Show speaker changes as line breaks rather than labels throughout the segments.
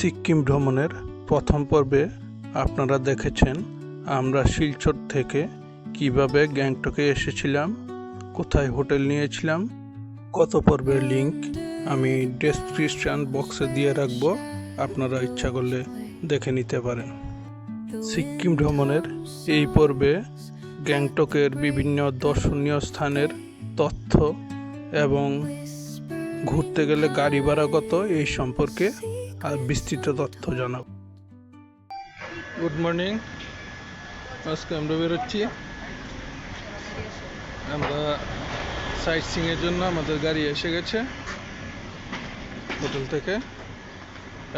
সিক্কিম ভ্রমণের প্রথম পর্বে আপনারা দেখেছেন আমরা শিলচর থেকে কীভাবে গ্যাংটকে এসেছিলাম, কোথায় হোটেল নিয়েছিলাম। কত পর্বের লিংক আমি ডেসক্রিপশন বক্সে দিয়ে রাখব, আপনারা ইচ্ছা করলে দেখে নিতে পারেন। সিকিম ভ্রমণের এই পর্বে গ্যাংটকের বিভিন্ন দর্শনীয় স্থানের তথ্য এবং ঘুরতে গেলে গাড়ি ভাড়া কত এই সম্পর্কে আর বিস্তৃত তথ্য জানাব গুড মর্নিং আজকে আমরা বেরোচ্ছি। আমরা সাইট সিংয়ের জন্য আমাদের গাড়ি এসে গেছে হোটেল থেকে।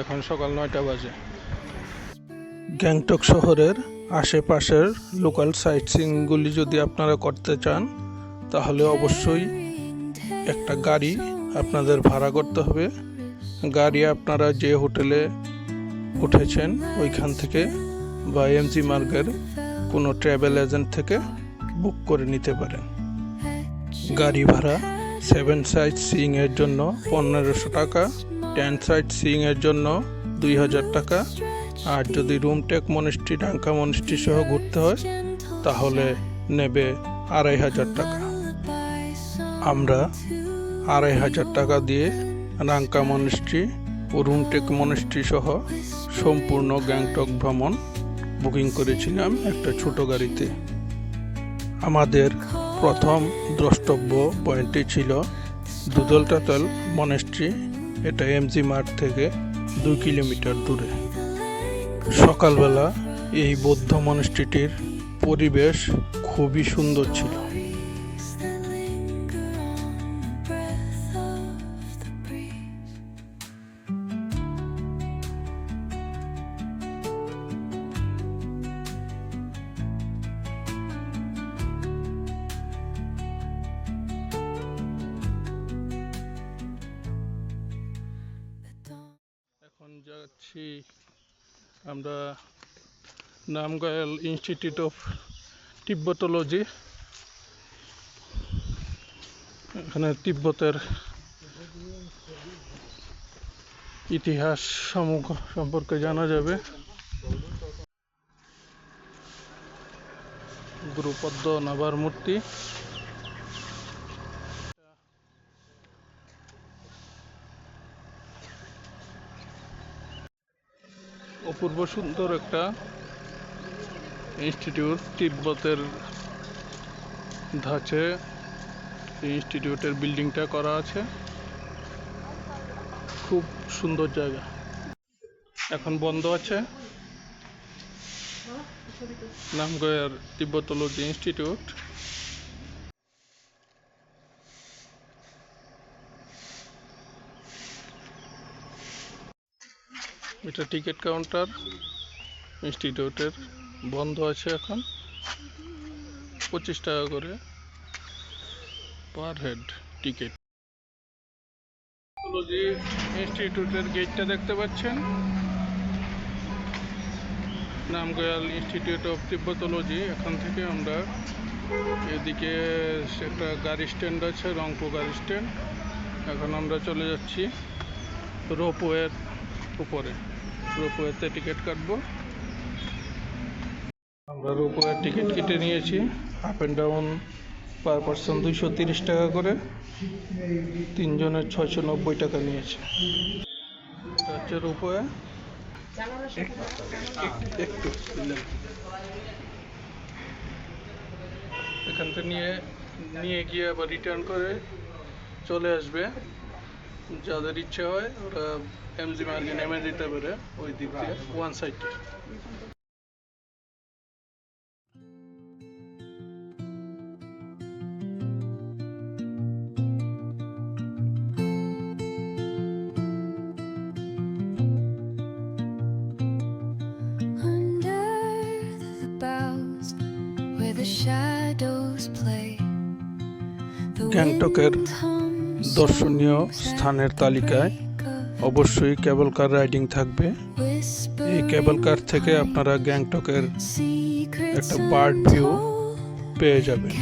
এখন সকাল নয়টা বাজে। গ্যাংটক শহরের আশেপাশের লোকাল সাইট সিংগুলি যদি আপনারা করতে চান তাহলে অবশ্যই একটা গাড়ি আপনাদের ভাড়া করতে হবে। গাড়ি আপনারা যে হোটেলে উঠেছেন, ওইখান থেকে বা এমজি মার্গের কোনো ট্রাভেল এজেন্ট থেকে বুক করে নিতে পারেন। গাড়ি ভাড়া সেভেন সাইট সিইং এর জন্য পনেরোশো টাকা, টেন সাইট সিইং এর জন্য দুই হাজার টাকা। আর যদি রুমটেক মনিস্ট্রি, ডাঙ্কা মনিস্ট্রি সহ ঘুরতে হয়, তাহলে নেবে আড়াই হাজার টাকা। আমরা আড়াই হাজার টাকা দিয়ে রাঙ্কা মনিস্ট্রি ও রুমটেক মনিস্ট্রি সহ সম্পূর্ণ গ্যাংটক ভ্রমণ বুকিং করেছিলাম একটা ছোট গাড়িতে। আমাদের প্রথম দ্রষ্টব্য পয়েন্টটি ছিল, দুদল টাতল মনেস্ট্রি এটা এমজি মার্ট থেকে দুই কিলোমিটার দূরে। সকালবেলা এই বৌদ্ধ মনেস্ট্রিটির পরিবেশ খুবই সুন্দর ছিল। নামগায়াল ইনস্টিটিউট অফ তিব্বতোলজি এখানে তিব্বতের ইতিহাস সমূহ সম্পর্কে জানা যাবে। গুরুপদ্ম নাভার মূর্তি। অপূর্ব সুন্দর একটা ইনস্টিটিউট তিব্বতের ধাঁচে ইনস্টিটিউটের বিল্ডিংটা করা আছে। খুব সুন্দর জায়গা। এখন বন্ধ আছে। নামগয়ার তিব্বতোলজি ইনস্টিটিউট। এটা টিকিট কাউন্টার ইনস্টিটিউটের। বন্ধ আছে এখন। পঁচিশ টাকা করে পার হেড টিকিট ইনস্টিটিউটের গেটটা দেখতে পাচ্ছেন? নামগয়াল ইনস্টিটিউট অফ তিব্বতোলজি এখান থেকে আমরা এদিকে একটা গাড়ি স্ট্যান্ড আছে, রংপুর গাড়ি স্ট্যান্ড এখন আমরা চলে যাচ্ছি রোপওয়ের উপরে। রোপওয়েতে টিকিট কাটবো। আমরা রোপওয়ের টিকিট কেটে নিয়েছি। Up and down per person দুইশো তিরিশ টাকা করে। তিনজনের ছয়শো নব্বই টাকা নিয়েছে। হচ্ছে একটু এখান থেকে নিয়ে নিয়ে গিয়ে আবার রিটার্ন করে চলে আসবে। যাদের ইচ্ছে হয়, ওরা এমজি মার্গে নেমে দিতে পারে ওই দিক দিয়ে ওয়ান সাইডে গ্যাংটকের দর্শনীয় স্থানের তালিকায় অবশ্যই কেবল কার রাইডিং থাকবে। এই কেবল কার থেকে আপনারা গ্যাংটকের একটা বার্ড ভিউ পেয়ে যাবেন।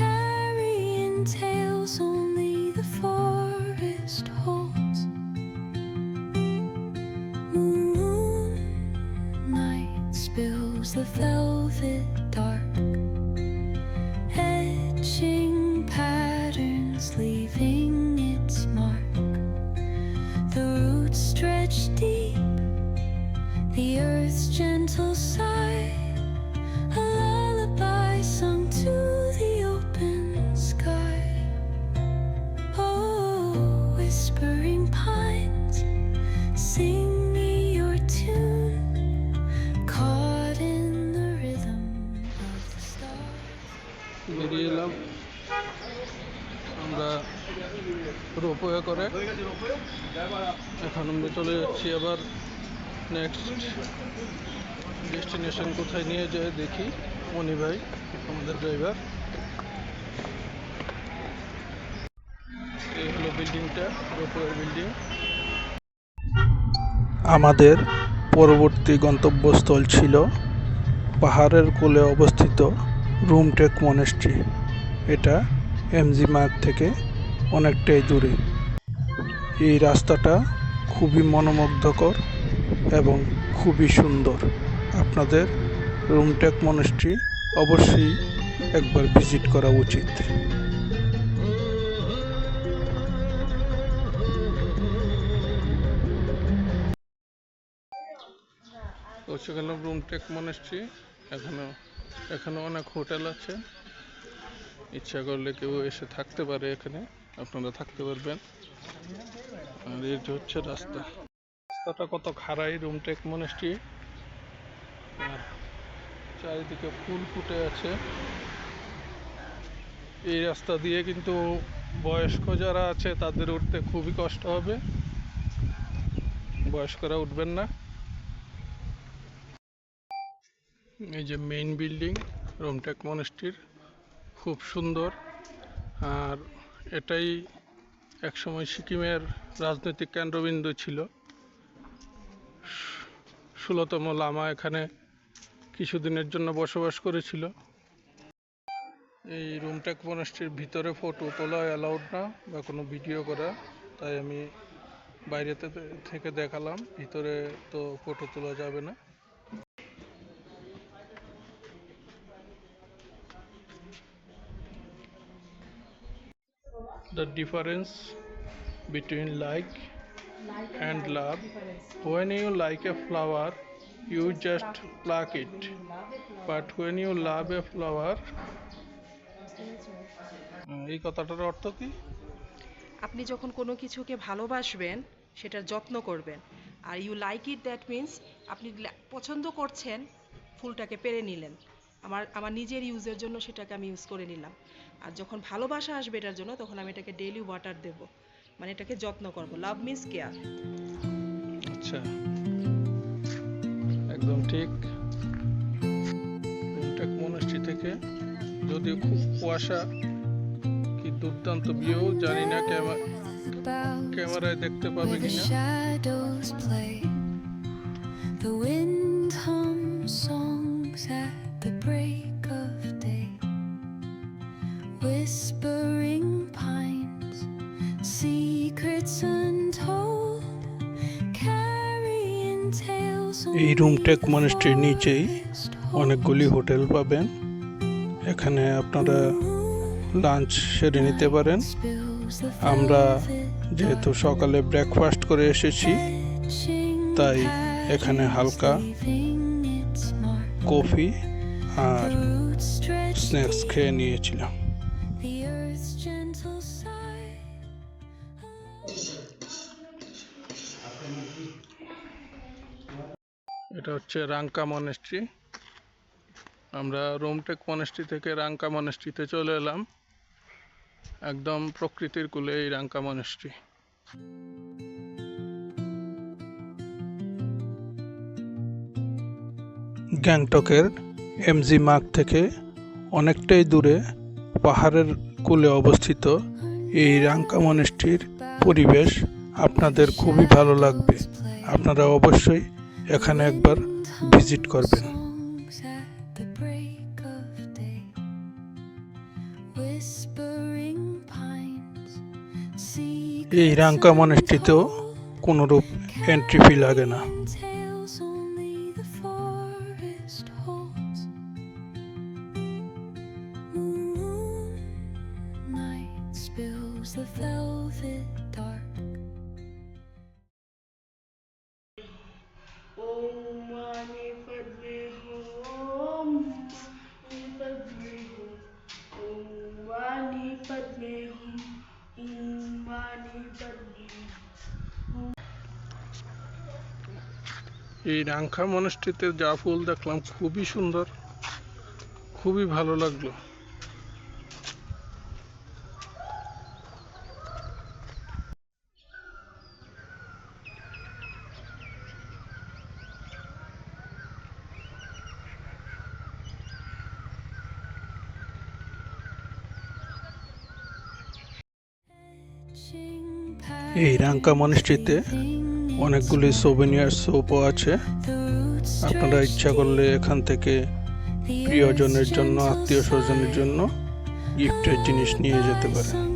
রোপওয়ে করে। এখন আমরা চলে যাচ্ছি আবার নেক্সট ডেস্টিনেশন কোথায় নিয়ে যায় দেখি। মনি ভাই, আমাদের ড্রাইভার এই হলো বিল্ডিংটা রোপওয়ে বিল্ডিং আমাদের পরবর্তী গন্তব্যস্থল ছিল পাহাড়ের কোলে অবস্থিত রুমটেক মনেস্ট্রি। এটা এমজি মার্গ থেকে অনেকটাই দূরে। এই রাস্তাটা খুবই মনোমুগ্ধকর এবং খুবই সুন্দর। আপনাদের রুমটেক মনেস্ট্রি অবশ্যই একবার ভিজিট করা উচিত। গেলাম রুমটেক মনেস্ট্রি এখানে এখানে অনেক হোটেল আছে। ইচ্ছা করলে কেউ এসে থাকতে পারে এখানে, আপনারা থাকতে পারবেন। আর হচ্ছে রাস্তা। রাস্তাটা কত খাড়াই রুমটেক মনেস্ট্রি। চারিদিকে ফুল ফুটে আছে। এই রাস্তা দিয়ে কিন্তু বয়স্ক যারা আছে, তাদের উঠতে খুবই কষ্ট হবে। বয়স্করা উঠবেন না। এই যে মেইন বিল্ডিং রোমটেক মনেস্ট্রির খুব সুন্দর। আর এটাই একসময় সিকিমের রাজনৈতিক কেন্দ্রবিন্দু ছিল। ষোলোতম লামা এখানে কিছুদিনের জন্য বসবাস করেছিল। এই রুমটেক মনেস্ট্রির ভিতরে ফটো তোলা অ্যালাউড না বা কোনো ভিডিও করা, তাই আমি বাইরেতে থেকে দেখালাম। ভিতরে তো ফটো তোলা যাবে না। The difference between like and love when you like a flower you just pluck it but when you love a flower এই কথাটার অর্থ কি
আপনি যখন কোনো কিছুকে ভালোবাসবেন সেটার যত্ন করবেন আর you like it that means আপনি পছন্দ করছেন ফুলটাকে পেরে নিলেন আমার আমার নিজের ইউজের জন্য সেটাকে আমি ইউজ করে নিলাম। আর যখন ভালোবাসা আসবে এটার জন্য তখন আমি এটাকে ডেইলি ওয়াটার দেব। মানে এটাকে যত্ন করব। লাভ মিন্স কেয়ার
আচ্ছা। একদম ঠিক। রুমটেক মনেস্ট্রি থেকে যদিও খুব কুয়াশা কি দুর্দান্ত ভিউ জানি না ক্যামেরায় দেখতে পাবে কিনা।
Whispering pines, secrets untold, carrying tales.
এই রুমটেক মনেস্ট্রির নিচেই অনেকগুলি হোটেল পাবেন। এখানে আপনারা লাঞ্চ সেরে নিতে পারেন। আমরা যেহেতু সকালে ব্রেকফাস্ট করে এসেছি তাই এখানে হালকা কফি আর স্ন্যাক্স খেয়ে নিয়েছিলাম। হচ্ছে রাঙ্কা মনেস্ট্রি। আমরা রোমটেক মনেস্ট্রি থেকে রাঙ্কা মনেস্ট্রিতে চলে এলাম। একদম প্রকৃতির কূলে এই রাঙ্কা মনেস্ট্রি। গ্যাংটকের এমজি মার্গ থেকে অনেকটাই দূরে পাহাড়ের কূলে অবস্থিত এই রাঙ্কা মনেস্ট্রির পরিবেশ আপনাদের খুবই ভালো লাগবে। আপনারা অবশ্যই এখানে একবার ভিজিট করবেন। এই রাঙ্কা মনেষ্টিতেও কোনোরূপ এন্ট্রি ফি লাগে না। এই রাংখা মনস্ট্রিতে যা ফুল দেখলাম খুবই সুন্দর খুবই ভালো লাগল। এই রাঙ্কা মনস্ট্রিতে অনেকগুলি সোভেনিয়ার সোপও আছে। আপনারা ইচ্ছা করলে এখান থেকে প্রিয়জনের জন্য আত্মীয় স্বজনের জন্য গিফটের জিনিস নিয়ে যেতে পারেন।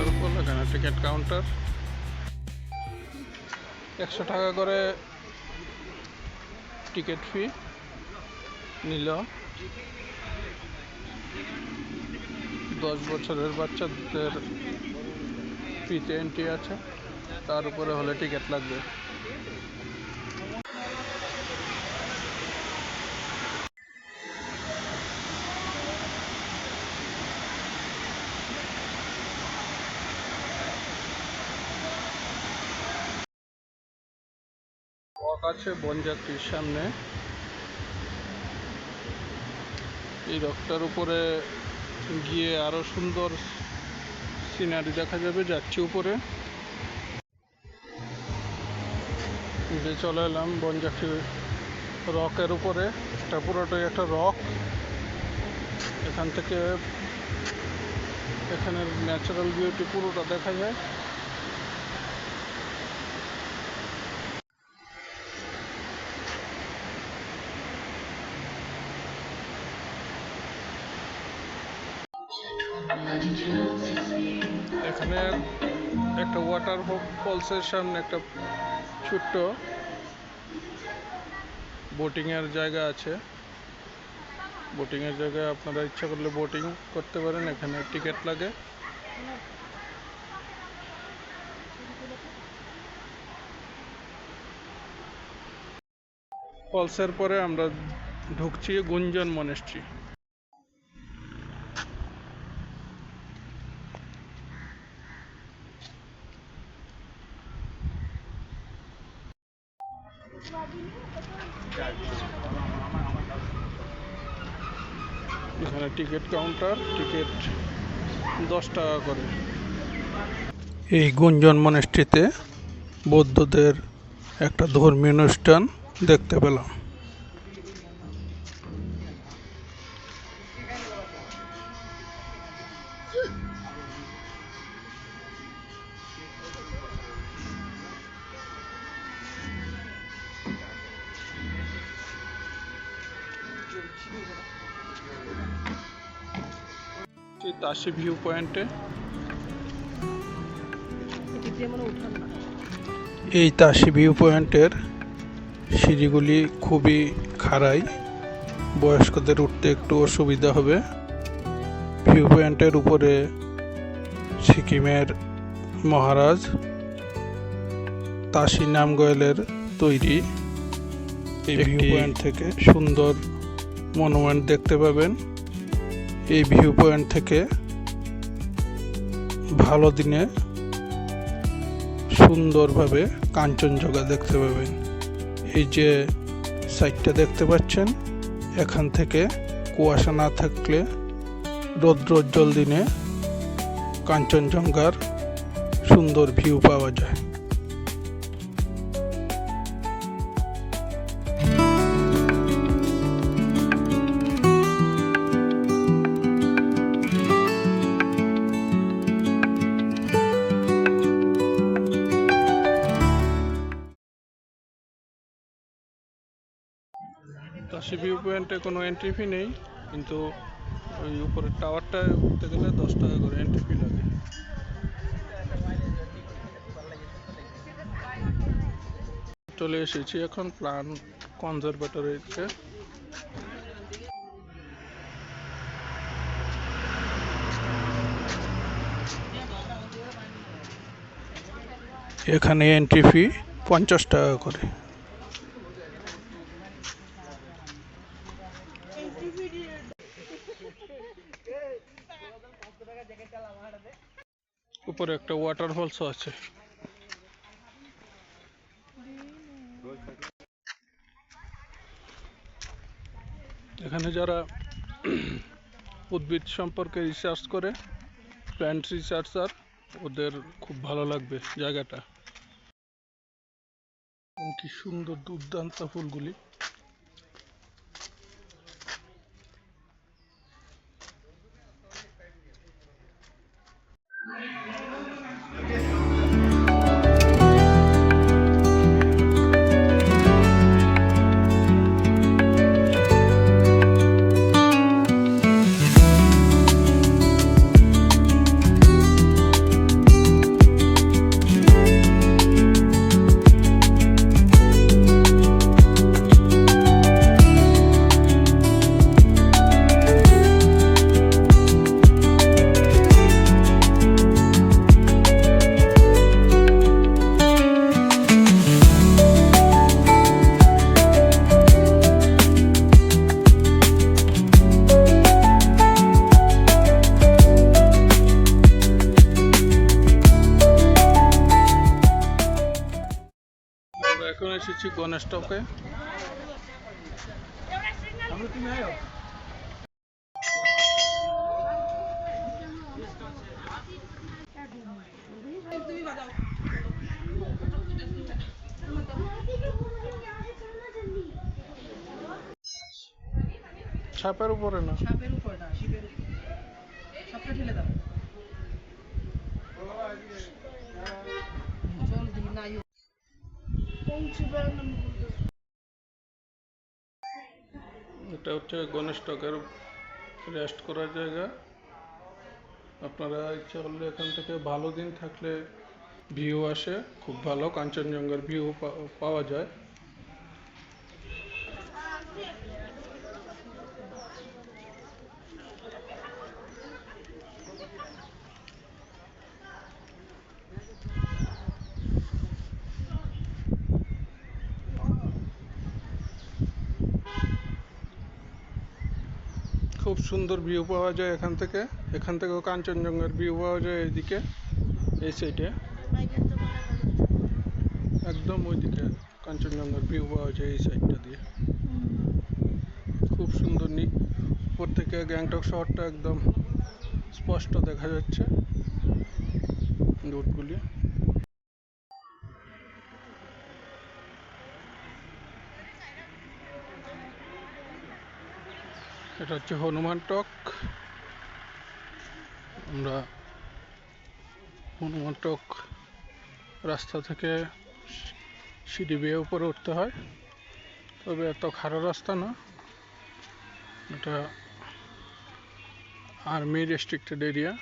পঞ্জাটি উপর এখানে টিকিট কাউন্টার একশো টাকা করে টিকিট ফি নিল। দশ বছরের বাচ্চাদের ফিতে এন্ট্রি আছে, তার উপরে হলে টিকিট লাগবে। ওয়াক আছে বনযাত্রীর সামনে। এই রকটার উপরে গিয়ে আরও সুন্দর সিনারি দেখা যাবে, যাচ্ছি উপরে। যে চলে এলাম বনযাত্রী রকের উপরে। এটা পুরোটাই একটা রক। এখান থেকে এখানের ন্যাচারাল বিউটি পুরোটা দেখা যায়। এখানে একটা ওয়াটার ফলসের সামনে একটা ছোট্ট বোটিং এর জায়গা আছে। বোটিং এর জায়গায় আপনারা ইচ্ছা করলে বোটিং করতে পারেন, এখানে টিকিট লাগে। ফলসের পরে আমরা ঢুকছি গুঞ্জন মনেস্ট্রি এখানে টিকিট কাউন্টার, টিকিট দশ টাকা করে। এই গুঞ্জন মনেষ্টিতে বৌদ্ধদের একটা ধর্মীয় অনুষ্ঠান দেখতে পেলাম। তাসি ভিউ পয়েন্টে। এই তাসি ভিউ পয়েন্টের সিঁড়িগুলি খুবই খাড়াই। বয়স্কদের উঠতে একটু অসুবিধা হবে। ভিউ পয়েন্টের উপরে সিকিমের মহারাজ তাসি নামগয়েলের তৈরি এই ভিউ পয়েন্ট থেকে। সুন্দর মনুমেন্ট দেখতে পাবেন। এই ভিউ পয়েন্ট থেকে ভালো দিনে সুন্দরভাবে কাঞ্চনজঙ্ঘা দেখতে পাবেন। এই যে সাইডটা দেখতে পাচ্ছেন, এখান থেকে কুয়াশা না থাকলে রৌদ্রোজ্জ্বল দিনে কাঞ্চনজঙ্ঘার সুন্দর ভিউ পাওয়া যায়। আশি ভিউ পয়েন্টে কোনো এন্ট্রি ফি নেই, কিন্তু ওই উপরের টাওয়ারটায় উঠতে গেলে দশ টাকা করে এন্ট্রি ফি লাগে। চলে এসেছি এখন প্লান কনজারভেটরিতে এখানে এন্ট্রি ফি পঞ্চাশ টাকা করে। উপরে একটা ওয়াটার ফলসও আছে। এখানে যারা উদ্ভিদ সম্পর্কে রিসার্চ করে প্ল্যান্ট রিসার্চার ওদের খুব ভালো লাগবে জায়গাটা। কি সুন্দর দুর্দান্ত ফুলগুলি। এসেছি গণেশ টকে ছাপের উপরে না?
সাপের উপর না শিবের উপর। সাপটা ঠেলে দাও। জলদি না ইউ
এটা হচ্ছে গণেশ টকের রেস্ট করার জায়গা। আপনারা ইচ্ছা করলে এখান থেকে ভালো দিন থাকলে ভিউ আসে, খুব ভালো কাঞ্চনজঙ্ঘার ভিউ পাওয়া যায়। খুব সুন্দর ভিউ পাওয়া যায় এখান থেকে। এখান থেকেও কাঞ্চনজঙ্ঘার ভিউ পাওয়া যায় এইদিকে এই সাইডে একদম ওইদিকে কাঞ্চনজঙ্ঘার ভিউ পাওয়া যায় এই সাইডটা দিয়ে। খুব সুন্দর নি উপর থেকে গ্যাংটক শহরটা একদম স্পষ্ট দেখা যাচ্ছে। রোডগুলি। এটা হচ্ছে হনুমান টক। আমরা হনুমান টক রাস্তা থেকে সিঁড়ি বেয়ে উপরে উঠতে হয়। তবে এত খারো রাস্তা না। এটা আর্মি রেস্ট্রিক্টেড এরিয়া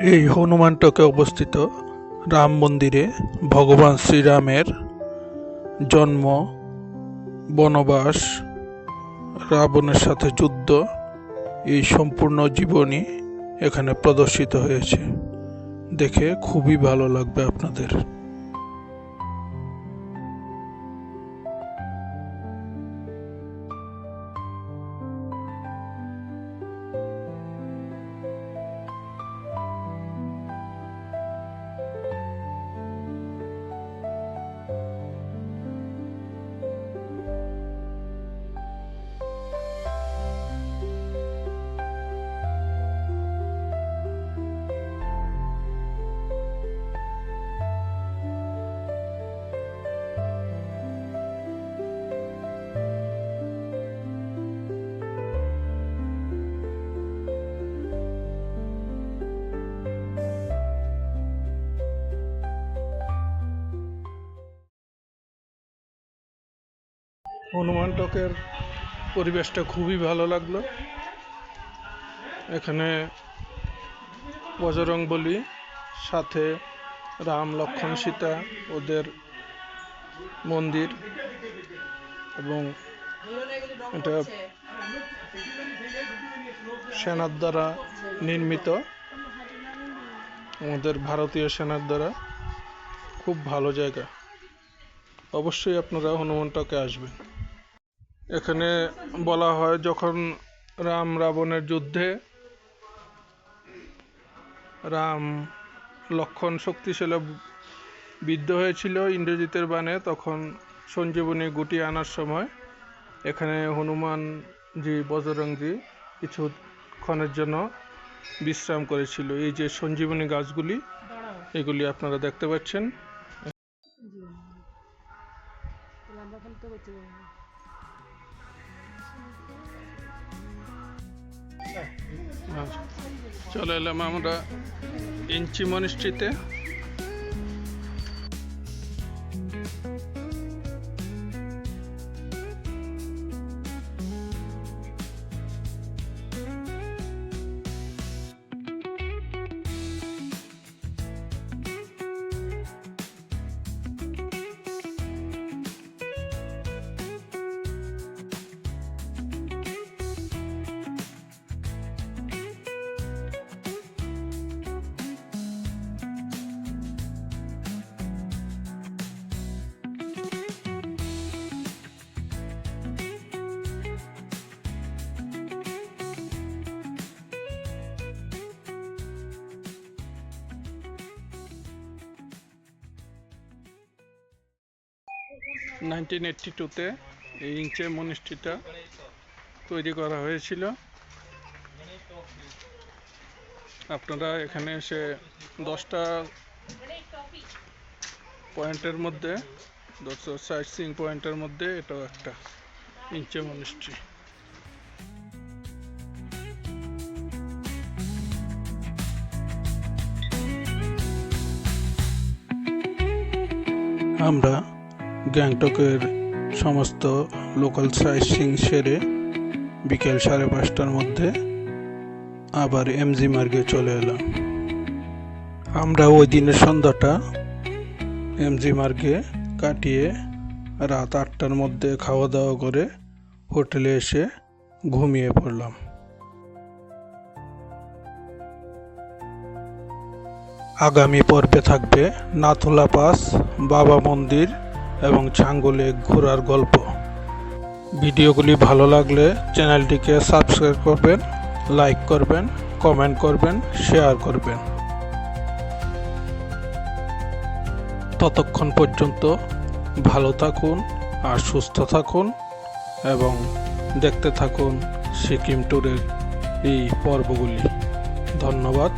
এই হনুমান টকে অবস্থিত রাম মন্দিরে ভগবান শ্রীরামের জন্ম, বনবাস, রাবণের সাথে যুদ্ধ, এই সম্পূর্ণ জীবনী এখানে প্রদর্শিত হয়েছে। দেখে খুবই ভালো লাগবে আপনাদের। হনুমান টকের পরিবেশটা খুবই ভালো লাগল। এখানে বজরং বলি, সাথে রাম লক্ষ্মণ সীতা, ওদের মন্দির এবং এটা সেনার দ্বারা নির্মিত। আমাদের ভারতীয় সেনার দ্বারা খুব ভালো জায়গা। অবশ্যই আপনারা হনুমানটাকে আসবেন। এখানে বলা হয় যখন রাম রাবণের যুদ্ধে রাম লক্ষণ শক্তিশালী বিদ্ধ হয়েছিল ইন্দ্রজিতের বাণে, তখন সঞ্জীবনী গুটি আনার সময় এখানে হনুমানজি বজরংজি কিছুক্ষণের জন্য বিশ্রাম করেছিল। এই যে সঞ্জীবনী গাছগুলি, এগুলি আপনারা দেখতে পাচ্ছেন। চলে এলাম আমরা ইঞ্চি মনিস্ট্রিতে নাইনটিন এইটটি টুতে এই ইঞ্চে মনিস্ট্রিটা তৈরি করা হয়েছিল। আপনারা এখানে এসে দশটা পয়েন্টের মধ্যে, দশটা সাইট সিং পয়েন্টের মধ্যে এটাও একটা ইঞ্চে মনিস্ট্রি আমরা গ্যাংটকের সমস্ত লোকাল সাইট সেরে বিকেল সাড়ে পাঁচটার মধ্যে আবার এমজি মার্গে চলে এলাম। আমরা ওই দিনের সন্ধ্যাটা এমজি মার্গে কাটিয়ে রাত আটটার মধ্যে খাওয়া দাওয়া করে হোটেলে এসে ঘুমিয়ে পড়লাম। আগামী পর্বে থাকবে নাথুলা পাস, বাবা মন্দির এবং চাঙ্গুলে ঘোরার গল্প। ভিডিওগুলি ভালো লাগলে চ্যানেলটিকে সাবস্ক্রাইব করবেন, লাইক করবেন, কমেন্ট করবেন, শেয়ার করবেন। ততক্ষণ পর্যন্ত ভালো থাকুন আর সুস্থ থাকুন এবং দেখতে থাকুন সিকিম ট্যুরের এই পর্বগুলি। ধন্যবাদ।